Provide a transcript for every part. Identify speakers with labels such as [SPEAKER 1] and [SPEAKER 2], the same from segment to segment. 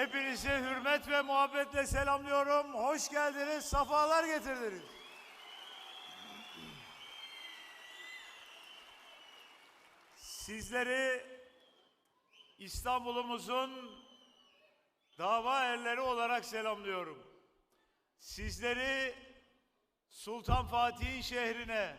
[SPEAKER 1] Hepinizi hürmet ve muhabbetle selamlıyorum. Hoş geldiniz, safalar getirdiniz. Sizleri İstanbul'umuzun dava erleri olarak selamlıyorum. Sizleri Sultan Fatih'in şehrine,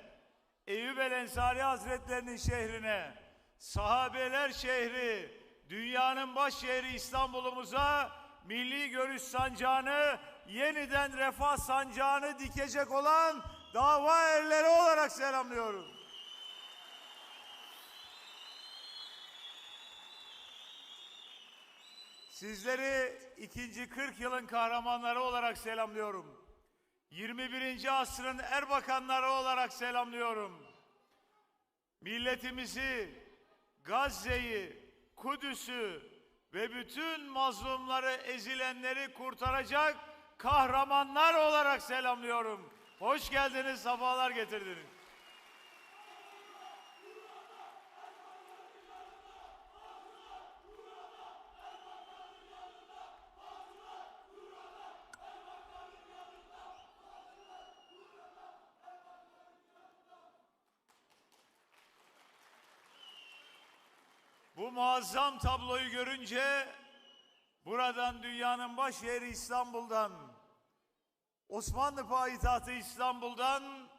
[SPEAKER 1] Eyüp el Ensari Hazretlerinin şehrine, sahabeler şehri, dünyanın baş şehri İstanbul'umuza milli görüş sancağını, yeniden refah sancağını dikecek olan dava erleri olarak selamlıyorum. Sizleri ikinci 40 yılın kahramanları olarak selamlıyorum. 21. asrın erbakanları olarak selamlıyorum. Milletimizi, Gazze'yi, Kudüs'ü ve bütün mazlumları, ezilenleri kurtaracak kahramanlar olarak selamlıyorum. Hoş geldiniz, sefalar getirdiniz. Bu muazzam tabloyu görünce buradan dünyanın baş yeri İstanbul'dan Osmanlı payitahtı İstanbul'dan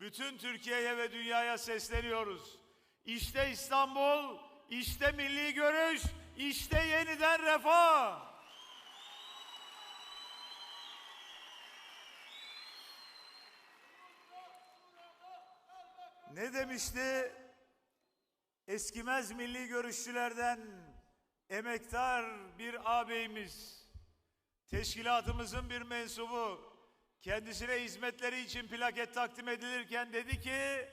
[SPEAKER 1] bütün Türkiye'ye ve dünyaya sesleniyoruz. İşte İstanbul, işte milli görüş, işte yeniden refah. Ne demişti? Eskimez milli görüşçülerden emektar bir ağabeyimiz, teşkilatımızın bir mensubu, kendisine hizmetleri için plaket takdim edilirken dedi ki,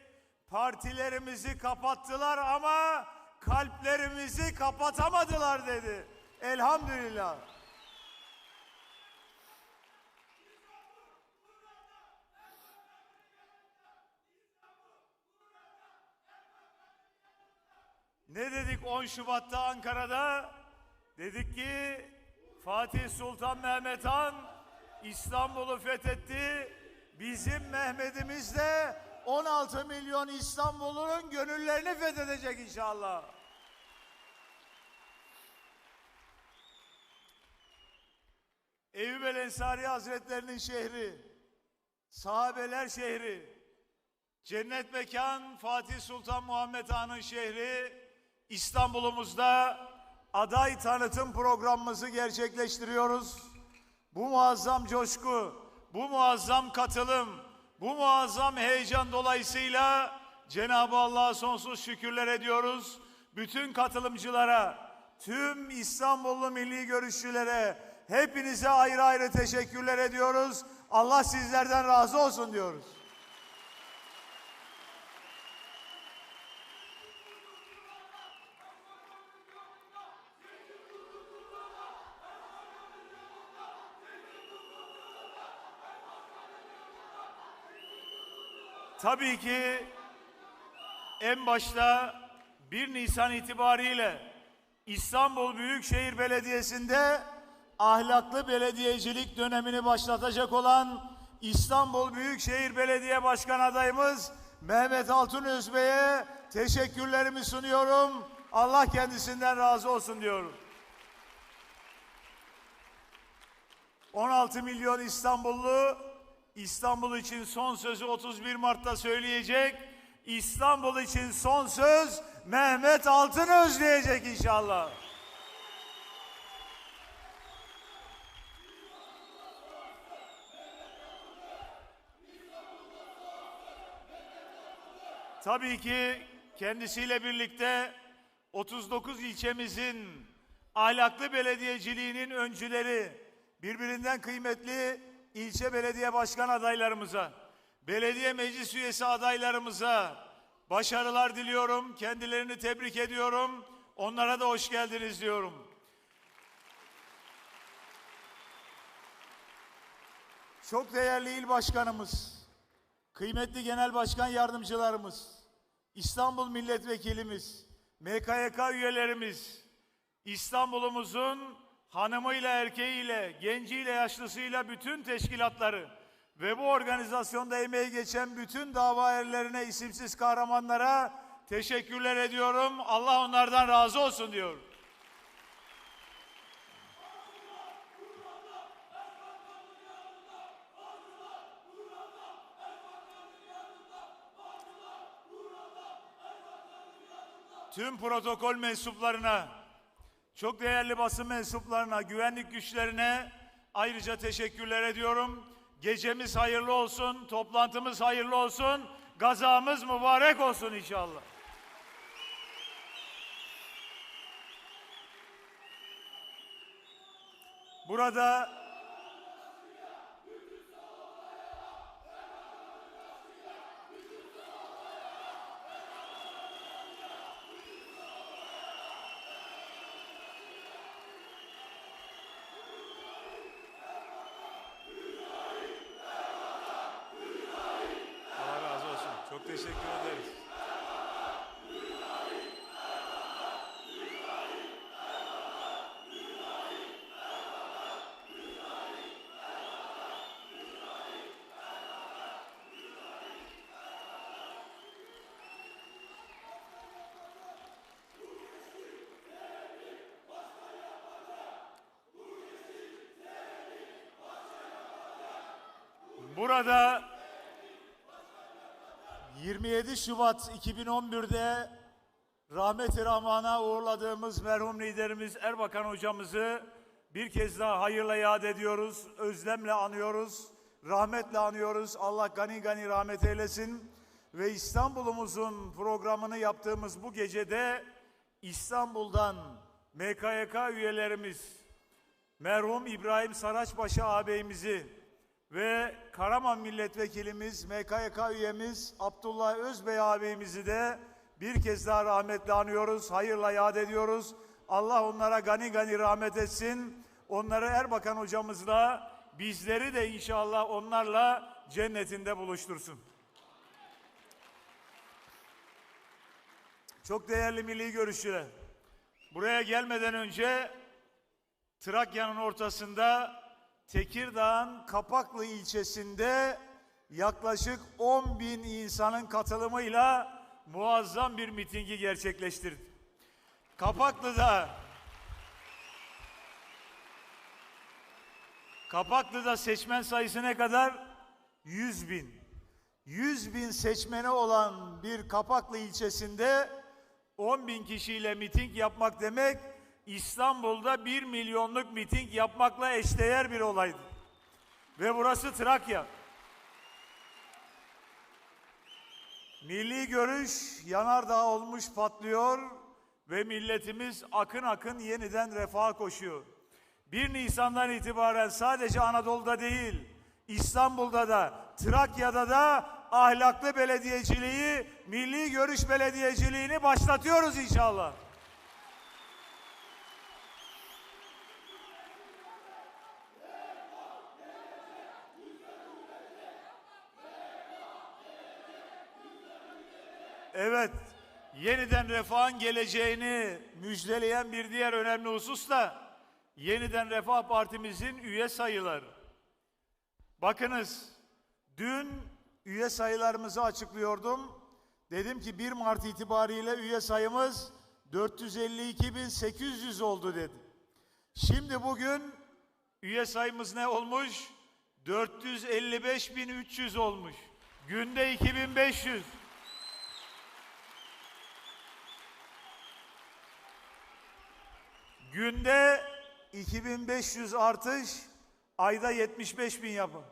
[SPEAKER 1] partilerimizi kapattılar ama kalplerimizi kapatamadılar dedi. Elhamdülillah. Ne dedik 10 Şubat'ta Ankara'da? Dedik ki Fatih Sultan Mehmet Han İstanbul'u fethetti. Bizim Mehmet'imiz de 16 milyon İstanbul'un gönüllerini fethedecek inşallah. Eyüp el Ensari Hazretlerinin şehri, sahabeler şehri, cennet mekan Fatih Sultan Muhammed Han'ın şehri, İstanbul'umuzda aday tanıtım programımızı gerçekleştiriyoruz. Bu muazzam coşku, bu muazzam katılım, bu muazzam heyecan dolayısıyla Cenab-ı Allah'a sonsuz şükürler ediyoruz. Bütün katılımcılara, tüm İstanbullu milli görüşçülere, hepinize ayrı ayrı teşekkürler ediyoruz. Allah sizlerden razı olsun diyoruz. Tabii ki en başta 1 Nisan itibariyle İstanbul Büyükşehir Belediyesi'nde ahlaklı belediyecilik dönemini başlatacak olan İstanbul Büyükşehir Belediye Başkan adayımız Mehmet Altun Özbey'e teşekkürlerimi sunuyorum. Allah kendisinden razı olsun diyorum. 16 milyon İstanbullu İstanbul için son sözü 31 Mart'ta söyleyecek. İstanbul için son söz Mehmet Altın özleyecek inşallah. Tabii ki kendisiyle birlikte 39 ilçemizin ahlaklı belediyeciliğinin öncüleri, birbirinden kıymetli ilçe belediye başkan adaylarımıza, belediye meclis üyesi adaylarımıza başarılar diliyorum. Kendilerini tebrik ediyorum. Onlara da hoş geldiniz diyorum. Çok değerli il başkanımız, kıymetli genel başkan yardımcılarımız, İstanbul milletvekilimiz, MKYK üyelerimiz, İstanbul'umuzun hanımıyla erkeğiyle, genciyle yaşlısıyla bütün teşkilatları ve bu organizasyonda emeği geçen bütün dava erlerine, isimsiz kahramanlara teşekkürler ediyorum. Allah onlardan razı olsun diyorum. Tüm protokol mensuplarına, çok değerli basın mensuplarına, güvenlik güçlerine ayrıca teşekkürler ediyorum. Gecemiz hayırlı olsun, toplantımız hayırlı olsun, gazamız mübarek olsun inşallah. Burada Allah razı olsun. Çok teşekkür ederiz. Burada 27 Şubat 2011'de rahmet-i rahmana uğurladığımız merhum liderimiz Erbakan hocamızı bir kez daha hayırla yad ediyoruz, özlemle anıyoruz, rahmetle anıyoruz. Allah gani gani rahmet eylesin. Ve İstanbul'umuzun programını yaptığımız bu gecede İstanbul'dan MKYK üyelerimiz, merhum İbrahim Saraçbaşı ağabeyimizi ve Karaman milletvekilimiz, MKYK üyemiz Abdullah Özbey ağabeyimizi de bir kez daha rahmetle anıyoruz, hayırla yad ediyoruz. Allah onlara gani gani rahmet etsin. Onları Erbakan hocamızla, bizleri de inşallah onlarla cennetinde buluştursun. Çok değerli milli görüşçüler. Buraya gelmeden önce Trakya'nın ortasında Tekirdağ'ın Kapaklı ilçesinde yaklaşık 10 bin insanın katılımıyla muazzam bir mitingi gerçekleştirdi. Kapaklı'da Kapaklı'da seçmen sayısı ne kadar? 100 bin. 100 bin seçmeni olan bir Kapaklı ilçesinde 10 bin kişiyle miting yapmak demek İstanbul'da 1 milyonluk miting yapmakla eşdeğer bir olaydı. Ve burası Trakya. Milli görüş yanardağ olmuş patlıyor ve milletimiz akın akın yeniden refaha koşuyor. 1 Nisan'dan itibaren sadece Anadolu'da değil, İstanbul'da da, Trakya'da da ahlaklı belediyeciliği, milli görüş belediyeciliğini başlatıyoruz inşallah. Evet, yeniden refahın geleceğini müjdeleyen bir diğer önemli husus da yeniden Refah Partimizin üye sayıları. Bakınız, dün üye sayılarımızı açıklıyordum. Dedim ki 1 Mart itibariyle üye sayımız 452.800 oldu dedi. Şimdi bugün üye sayımız ne olmuş? 455.300 olmuş. Günde 2500. Günde 2500 artış, ayda 75 bin yapın.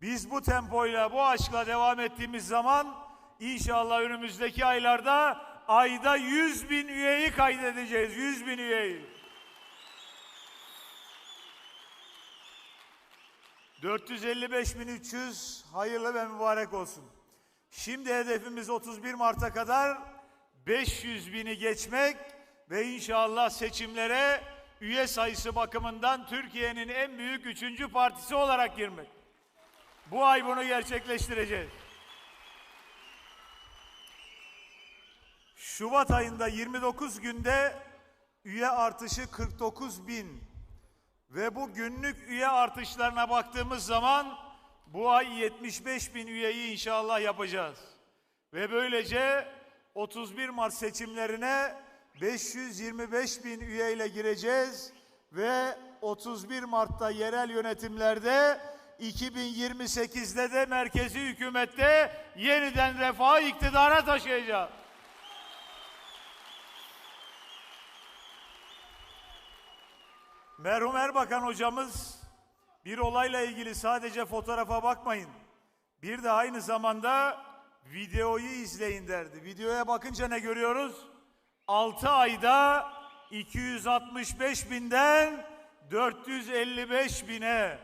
[SPEAKER 1] Biz bu tempoyla, bu aşkla devam ettiğimiz zaman inşallah önümüzdeki aylarda ayda 100 bin üyeyi kaydedeceğiz. 100 bin üyeyi. 455.300 hayırlı ve mübarek olsun. Şimdi hedefimiz 31 Mart'a kadar 500 bini geçmek ve inşallah seçimlere üye sayısı bakımından Türkiye'nin en büyük üçüncü partisi olarak girmek. Bu ay bunu gerçekleştireceğiz. Şubat ayında 29 günde üye artışı 49 bin. Ve bu günlük üye artışlarına baktığımız zaman bu ay 75 bin üyeyi inşallah yapacağız. Ve böylece 31 Mart seçimlerine 525 bin üyeyle gireceğiz ve 31 Mart'ta yerel yönetimlerde 2028'de de merkezi hükümette yeniden refah iktidara taşıyacağız. Merhum Erbakan hocamız bir olayla ilgili sadece fotoğrafa bakmayın. Bir de aynı zamanda videoyu izleyin derdi. Videoya bakınca ne görüyoruz? 6 ayda 265 binden 455 bine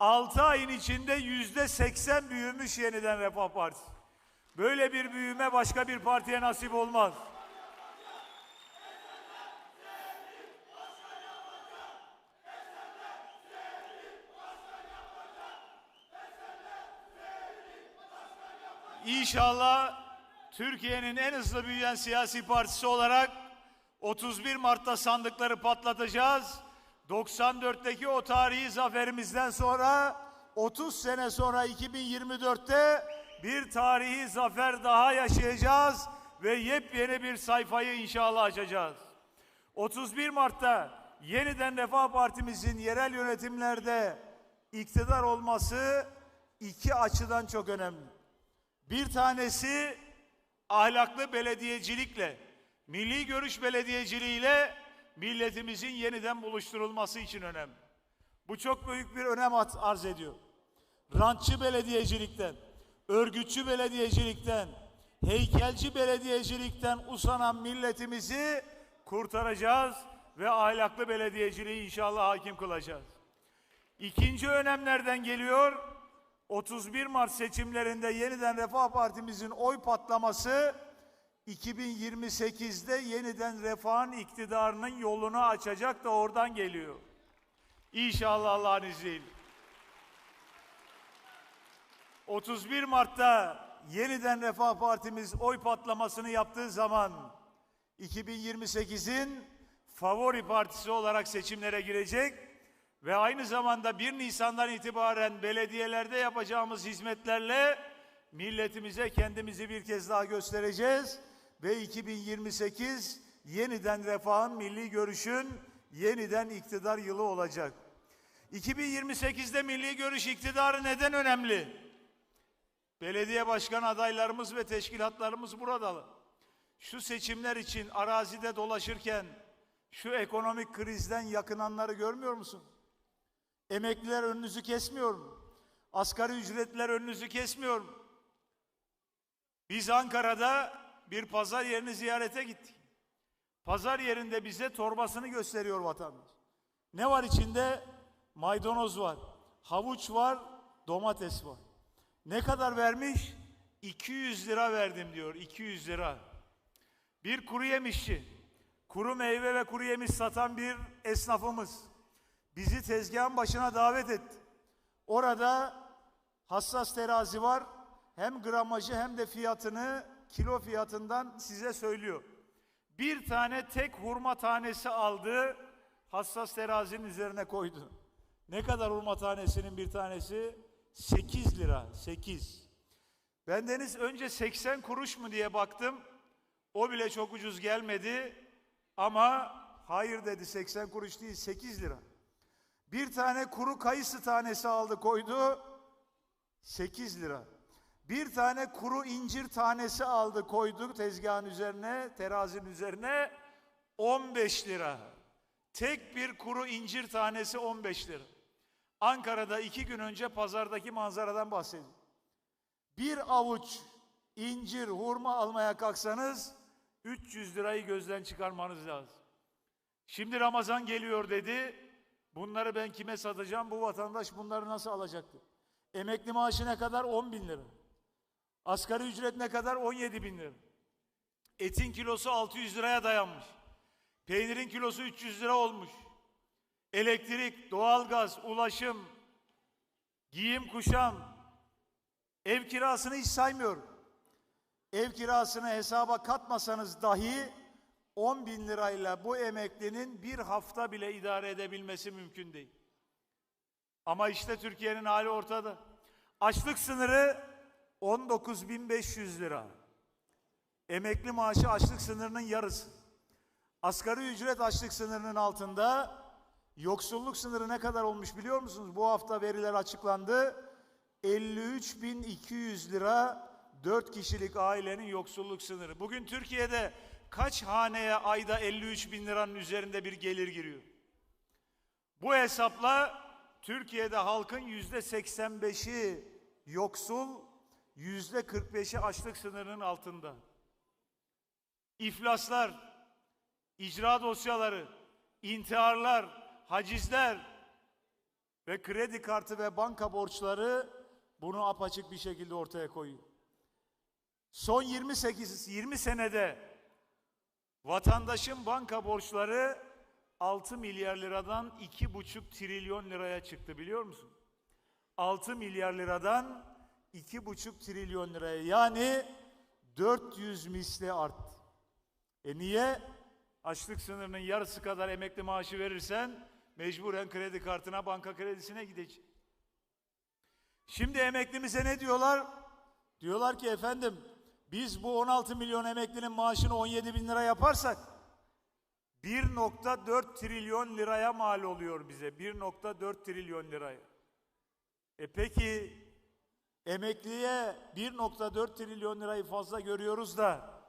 [SPEAKER 1] 6 ayın içinde yüzde 80 büyümüş yeniden Refah Partisi. Böyle bir büyüme başka bir partiye nasip olmaz. İnşallah Türkiye'nin en hızlı büyüyen siyasi partisi olarak 31 Mart'ta sandıkları patlatacağız. 94'teki o tarihi zaferimizden sonra 30 sene sonra 2024'te bir tarihi zafer daha yaşayacağız ve yepyeni bir sayfayı inşallah açacağız. 31 Mart'ta yeniden Refah Partimizin yerel yönetimlerde iktidar olması iki açıdan çok önemli. Bir tanesi ahlaklı belediyecilikle, milli görüş belediyeciliğiyle milletimizin yeniden buluşturulması için önemli. Bu çok büyük bir önem arz ediyor. Rantçı belediyecilikten, örgütçü belediyecilikten, heykelci belediyecilikten usanan milletimizi kurtaracağız ve ahlaklı belediyeciliği inşallah hakim kılacağız. İkinci önemlerden geliyor. 31 Mart seçimlerinde yeniden Refah Partimizin oy patlaması 2028'de yeniden refahın iktidarının yolunu açacak da oradan geliyor. İnşallah Allah'ın izniyle. 31 Mart'ta yeniden Refah Partimiz oy patlamasını yaptığı zaman 2028'in favori partisi olarak seçimlere girecek ve aynı zamanda 1 Nisan'dan itibaren belediyelerde yapacağımız hizmetlerle milletimize kendimizi bir kez daha göstereceğiz ve 2028 yeniden refahın, milli görüşün yeniden iktidar yılı olacak. 2028'de milli görüş iktidarı neden önemli? Belediye başkan adaylarımız ve teşkilatlarımız burada. Şu seçimler için arazide dolaşırken şu ekonomik krizden yakınanları görmüyor musun? Emekliler önünüzü kesmiyor mu? Asgari ücretler önünüzü kesmiyor mu? Biz Ankara'da bir pazar yerini ziyarete gittik. Pazar yerinde bize torbasını gösteriyor vatandaş. Ne var içinde? Maydanoz var, havuç var, domates var. Ne kadar vermiş? 200 lira verdim diyor, 200 lira. Bir kuru yemişçi, kuru meyve ve kuru yemiş satan bir esnafımız bizi tezgahın başına davet etti. Orada hassas terazi var. Hem gramajı hem de fiyatını kilo fiyatından size söylüyor. Bir tane tek hurma tanesi aldı, hassas terazinin üzerine koydu. Ne kadar hurma tanesinin bir tanesi? 8 lira, 8. Ben deniz önce 80 kuruş mu diye baktım. O bile çok ucuz gelmedi. Ama hayır dedi 80 kuruş değil 8 lira. Bir tane kuru kayısı tanesi aldı koydu. 8 lira. Bir tane kuru incir tanesi aldı koydu tezgahın üzerine, terazinin üzerine 15 lira. Tek bir kuru incir tanesi 15 lira. Ankara'da iki gün önce pazardaki manzaradan bahsedeyim. Bir avuç incir, hurma almaya kalksanız 300 lirayı gözden çıkarmanız lazım. Şimdi Ramazan geliyor dedi. Bunları ben kime satacağım? Bu vatandaş bunları nasıl alacaktı? Emekli maaşı ne kadar? 10 bin lira. Asgari ücret ne kadar? 17 bin lira. Etin kilosu 600 liraya dayanmış. Peynirin kilosu 300 lira olmuş. Elektrik, doğalgaz, ulaşım, giyim kuşam, ev kirasını hiç saymıyorum. Ev kirasını hesaba katmasanız dahi 10 bin lirayla bu emeklinin bir hafta bile idare edebilmesi mümkün değil. Ama işte Türkiye'nin hali ortada. Açlık sınırı 19.500 lira. Emekli maaşı açlık sınırının yarısı. Asgari ücret açlık sınırının altında. Yoksulluk sınırı ne kadar olmuş biliyor musunuz? Bu hafta veriler açıklandı. 53.200 lira 4 kişilik ailenin yoksulluk sınırı. Bugün Türkiye'de kaç haneye ayda 53 bin liranın üzerinde bir gelir giriyor? Bu hesapla Türkiye'de halkın yüzde 85'i yoksul, yüzde 45'i açlık sınırının altında. İflaslar, icra dosyaları, intiharlar, hacizler ve kredi kartı ve banka borçları bunu apaçık bir şekilde ortaya koyuyor. Son 28 20 senede vatandaşın banka borçları 6 milyar liradan 2,5 trilyon liraya çıktı biliyor musun? 6 milyar liradan 2,5 trilyon liraya yani 400 misli arttı. E niye? Açlık sınırının yarısı kadar emekli maaşı verirsen mecburen kredi kartına, banka kredisine gidecek. Şimdi emeklimize ne diyorlar? Diyorlar ki efendim biz bu 16 milyon emeklinin maaşını 17 bin lira yaparsak 1.4 trilyon liraya mal oluyor bize. 1.4 trilyon liraya. E peki emekliye 1.4 trilyon lirayı fazla görüyoruz da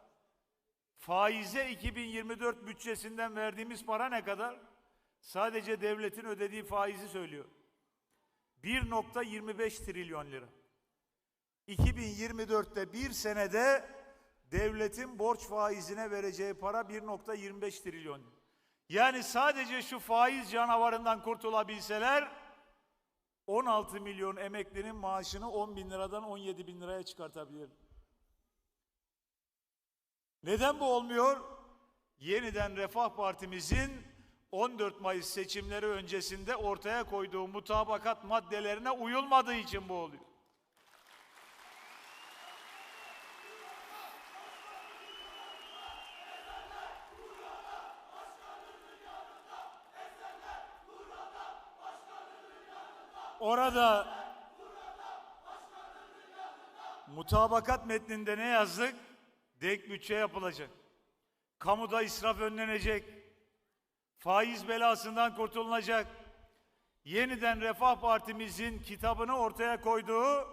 [SPEAKER 1] faize 2024 bütçesinden verdiğimiz para ne kadar? Sadece devletin ödediği faizi söylüyor. 1.25 trilyon lira. 2024'te bir senede devletin borç faizine vereceği para 1.25 trilyon. Yani sadece şu faiz canavarından kurtulabilseler 16 milyon emeklinin maaşını 10 bin liradan 17 bin liraya çıkartabilir. Neden bu olmuyor? Yeniden Refah Partimizin 14 Mayıs seçimleri öncesinde ortaya koyduğu mutabakat maddelerine uyulmadığı için bu oluyor. Orada mutabakat metninde ne yazdık? Denk bütçe yapılacak. Kamuda israf önlenecek. Faiz belasından kurtulunacak. Yeniden Refah Partimizin kitabını ortaya koyduğu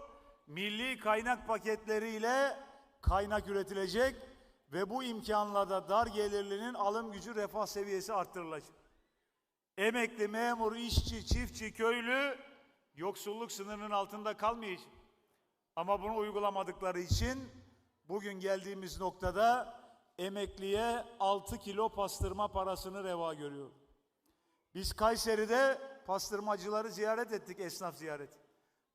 [SPEAKER 1] milli kaynak paketleriyle kaynak üretilecek ve bu imkanla da dar gelirlinin alım gücü refah seviyesi arttırılacak. Emekli, memur, işçi, çiftçi, köylü yoksulluk sınırının altında kalmayacak. Ama bunu uygulamadıkları için bugün geldiğimiz noktada emekliye 6 kilo pastırma parasını reva görüyor. Biz Kayseri'de pastırmacıları ziyaret ettik, esnaf ziyareti.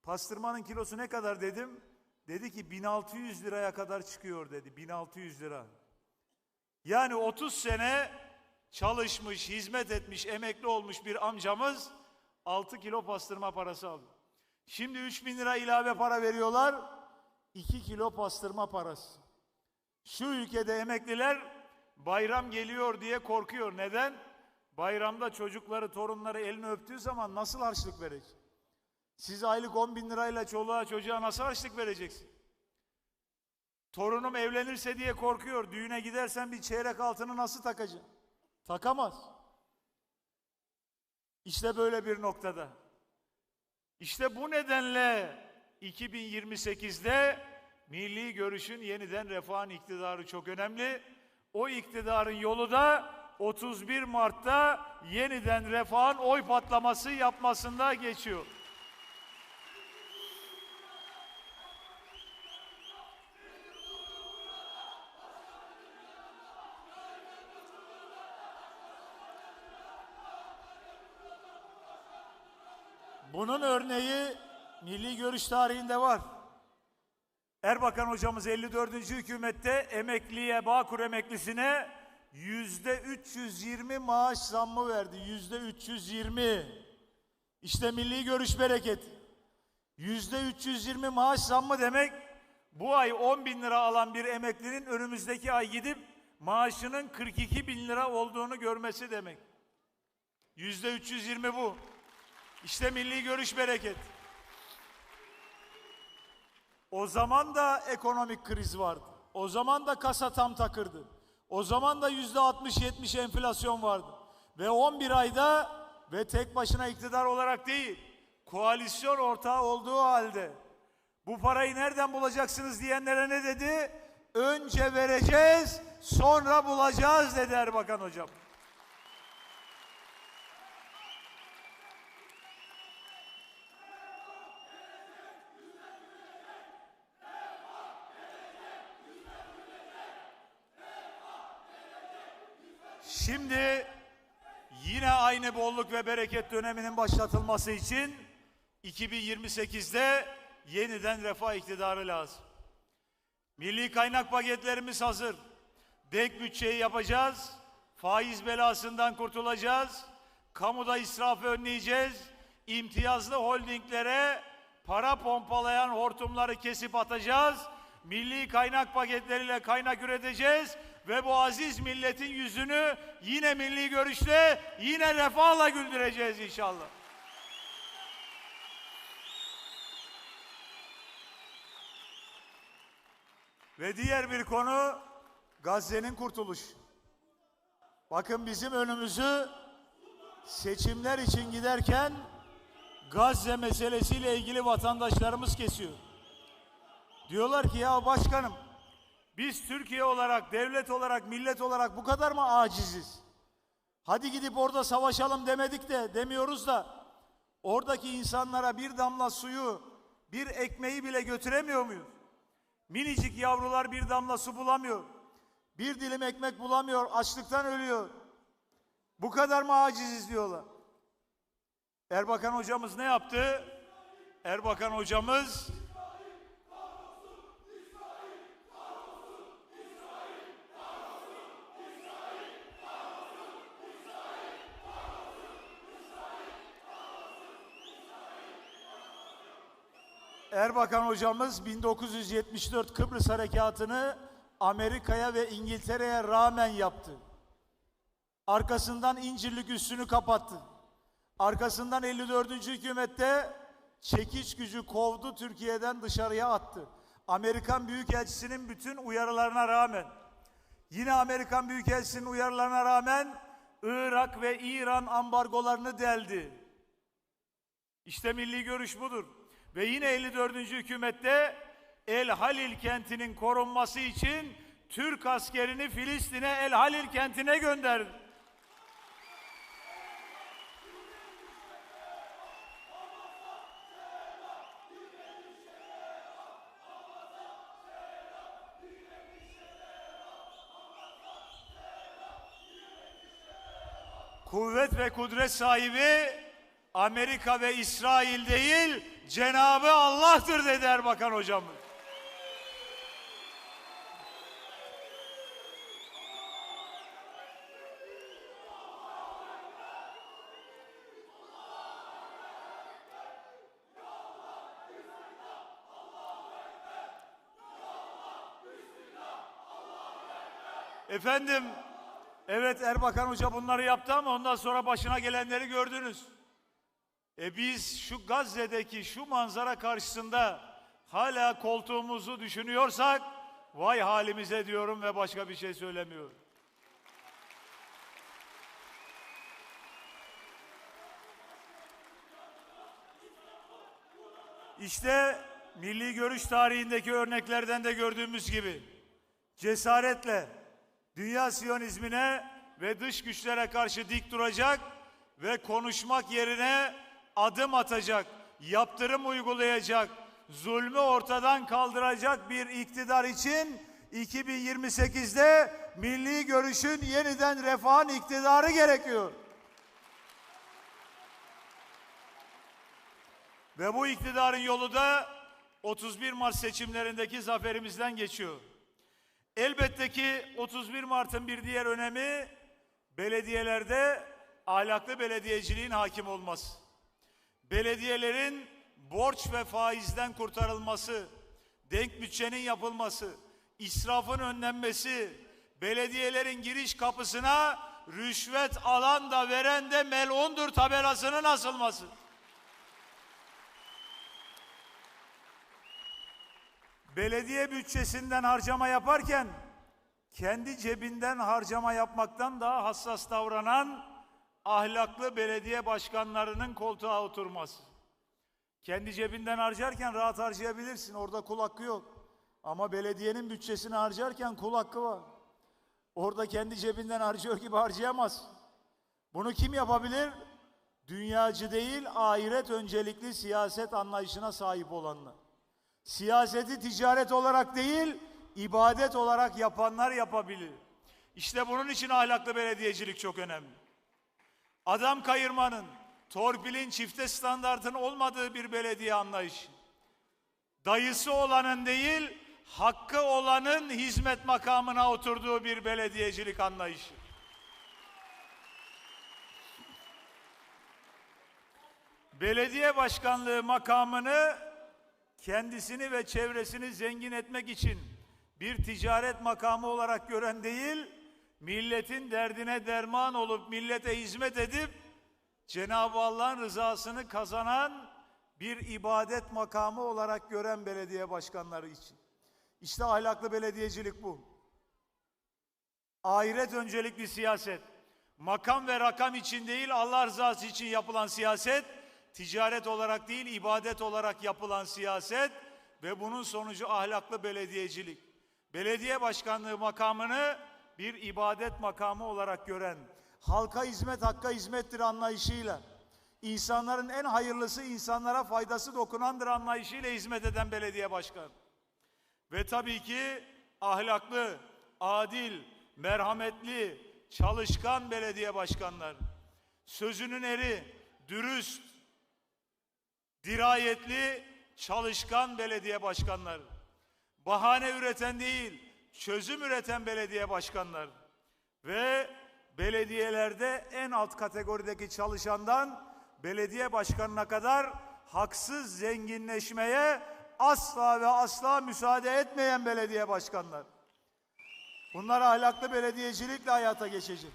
[SPEAKER 1] Pastırmanın kilosu ne kadar dedim? Dedi ki 1600 liraya kadar çıkıyor dedi. 1600 lira. Yani 30 sene çalışmış, hizmet etmiş, emekli olmuş bir amcamız 6 kilo pastırma parası alıyor. Şimdi 3 bin lira ilave para veriyorlar. 2 kilo pastırma parası. Şu ülkede emekliler bayram geliyor diye korkuyor. Neden? Bayramda çocukları, torunları elini öptüğü zaman nasıl harçlık verecek? Siz aylık 10 bin lirayla çoluğa çocuğa nasıl harçlık vereceksin? Torunum evlenirse diye korkuyor. Düğüne gidersen bir çeyrek altını nasıl takacak? Takamaz. İşte böyle bir noktada. İşte bu nedenle 2028'de milli görüşün yeniden refahın iktidarı çok önemli. O iktidarın yolu da 31 Mart'ta yeniden refahın oy patlaması yapmasında geçiyor. Bunun örneği milli görüş tarihinde var. Erbakan hocamız 54. hükümette emekliye, Bağkur emeklisine yüzde 320 maaş zammı verdi. Yüzde 320. İşte milli görüş bereket. Yüzde 320 maaş zammı demek bu ay 10 bin lira alan bir emeklinin önümüzdeki ay gidip maaşının 42 bin lira olduğunu görmesi demek. Yüzde 320 bu. İşte milli görüş bereket. O zaman da ekonomik kriz vardı. O zaman da kasa tam takırdı. O zaman da yüzde 60-70 enflasyon vardı. Ve 11 ayda ve tek başına iktidar olarak değil, koalisyon ortağı olduğu halde bu parayı nereden bulacaksınız diyenlere ne dedi? Önce vereceğiz, sonra bulacağız dedi Erbakan hocam. Şimdi yine aynı bolluk ve bereket döneminin başlatılması için 2028'de yeniden refah iktidarı lazım. Milli kaynak paketlerimiz hazır. Denk bütçeyi yapacağız. Faiz belasından kurtulacağız. Kamuda israfı önleyeceğiz. İmtiyazlı holdinglere para pompalayan hortumları kesip atacağız. Milli kaynak paketleriyle kaynak üreteceğiz ve bu aziz milletin yüzünü yine milli görüşle, yine refahla güldüreceğiz inşallah. Ve diğer bir konu Gazze'nin kurtuluşu. Bakın bizim önümüzü seçimler için giderken Gazze meselesiyle ilgili vatandaşlarımız kesiyor. Diyorlar ki ya başkanım biz Türkiye olarak, devlet olarak, millet olarak bu kadar mı aciziz? Hadi gidip orada savaşalım demedik de demiyoruz da oradaki insanlara bir damla suyu, bir ekmeği bile götüremiyor muyuz? Minicik yavrular bir damla su bulamıyor. Bir dilim ekmek bulamıyor, açlıktan ölüyor. Bu kadar mı aciziz diyorlar. Erbakan hocamız ne yaptı? Erbakan hocamız Erbakan hocamız 1974 Kıbrıs Harekatı'nı Amerika'ya ve İngiltere'ye rağmen yaptı. Arkasından İncirlik üssünü kapattı. Arkasından 54. hükümette çekiç gücü kovdu Türkiye'den dışarıya attı. Amerikan Büyükelçisi'nin bütün uyarılarına rağmen yine Amerikan Büyükelçisi'nin uyarılarına rağmen Irak ve İran ambargolarını deldi. İşte milli görüş budur. Ve yine 54. hükümette El Halil kentinin korunması için Türk askerini Filistin'e El Halil kentine gönderdi. Kuvvet ve kudret sahibi Amerika ve İsrail değil, Cenabı Allah'tır dedi Erbakan hocamız. Efendim, evet Erbakan Hoca bunları yaptı ama ondan sonra başına gelenleri gördünüz. E biz şu Gazze'deki şu manzara karşısında hala koltuğumuzu düşünüyorsak vay halimize diyorum ve başka bir şey söylemiyorum. İşte milli görüş tarihindeki örneklerden de gördüğümüz gibi cesaretle dünya siyonizmine ve dış güçlere karşı dik duracak ve konuşmak yerine adım atacak, yaptırım uygulayacak, zulmü ortadan kaldıracak bir iktidar için 2028'de milli görüşün yeniden refahın iktidarı gerekiyor. Ve bu iktidarın yolu da 31 Mart seçimlerindeki zaferimizden geçiyor. Elbette ki 31 Mart'ın bir diğer önemi belediyelerde ahlaklı belediyeciliğin hakim olması. Belediyelerin borç ve faizden kurtarılması, denk bütçenin yapılması, israfın önlenmesi, belediyelerin giriş kapısına rüşvet alan da veren de melundur tabelasının asılması. Belediye bütçesinden harcama yaparken kendi cebinden harcama yapmaktan daha hassas davranan ahlaklı belediye başkanlarının koltuğa oturması. Kendi cebinden harcarken rahat harcayabilirsin. Orada kul hakkı yok. Ama belediyenin bütçesini harcarken kul hakkı var. Orada kendi cebinden harcıyor gibi harcayamaz. Bunu kim yapabilir? Dünyacı değil, ahiret öncelikli siyaset anlayışına sahip olanlar. Siyaseti ticaret olarak değil, ibadet olarak yapanlar yapabilir. İşte bunun için ahlaklı belediyecilik çok önemli. Adam kayırmanın, torpilin, çifte standartın olmadığı bir belediye anlayışı. Dayısı olanın değil, hakkı olanın hizmet makamına oturduğu bir belediyecilik anlayışı. Belediye başkanlığı makamını kendisini ve çevresini zengin etmek için bir ticaret makamı olarak gören değil, milletin derdine derman olup millete hizmet edip Cenab-ı Allah'ın rızasını kazanan bir ibadet makamı olarak gören belediye başkanları için. İşte ahlaklı belediyecilik bu. Ahiret öncelikli siyaset. Makam ve rakam için değil Allah rızası için yapılan siyaset, ticaret olarak değil ibadet olarak yapılan siyaset ve bunun sonucu ahlaklı belediyecilik. Belediye başkanlığı makamını bir ibadet makamı olarak gören, halka hizmet hakka hizmettir anlayışıyla, insanların en hayırlısı insanlara faydası dokunandır anlayışıyla hizmet eden belediye başkanı. Ve tabii ki ahlaklı, adil, merhametli, çalışkan belediye başkanları. Sözünün eri, dürüst, dirayetli, çalışkan belediye başkanları. Bahane üreten değil, çözüm üreten belediye başkanları. Ve belediyelerde en alt kategorideki çalışandan belediye başkanına kadar haksız zenginleşmeye asla ve asla müsaade etmeyen belediye başkanları. Bunlar ahlaklı belediyecilikle hayata geçecek.